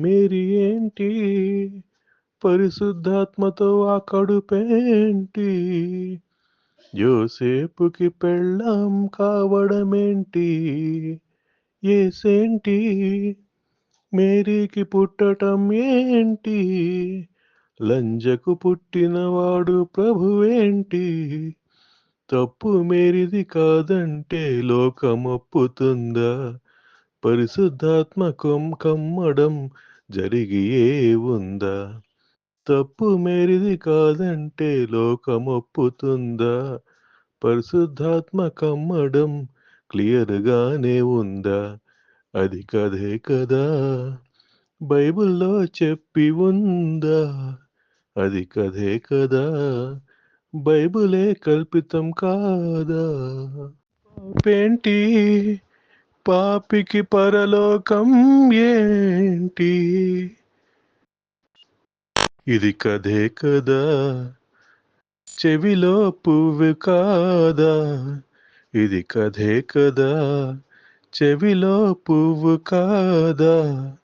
Mary ఏంటి? పరిశుద్ధాత్మతో ఆ కడుపేంటి? యోసేపుకి పెళ్ళం కావడమేంటి? ఏసేంటి? మేరీకి పుట్టటం ఏంటి? లంజకు పుట్టినవాడు ప్రభువేంటి? తప్పు మేరిది కాదంటే లోకమొప్పుతుందా? పరిశుద్ధాత్మకం కమ్మడం జరిగియే ఉందా? తప్పు మేరిది కాదంటే లోకమొప్పుతుందా? పరిశుద్ధాత్మ కమ్మడం క్లియర్గానే ఉందా? అది కదే కదా. బైబిల్లో చెప్పి ఉందా? అది కదే కదా. బైబిలే కల్పితం కాదా? పేంటి పాపికి పరలోకం ఏంటి? ఇది కదే కదా. చెవిలో పువ్వు కాదా? ఇది కదే కదా. చెవిలో పువ్వు కాదా?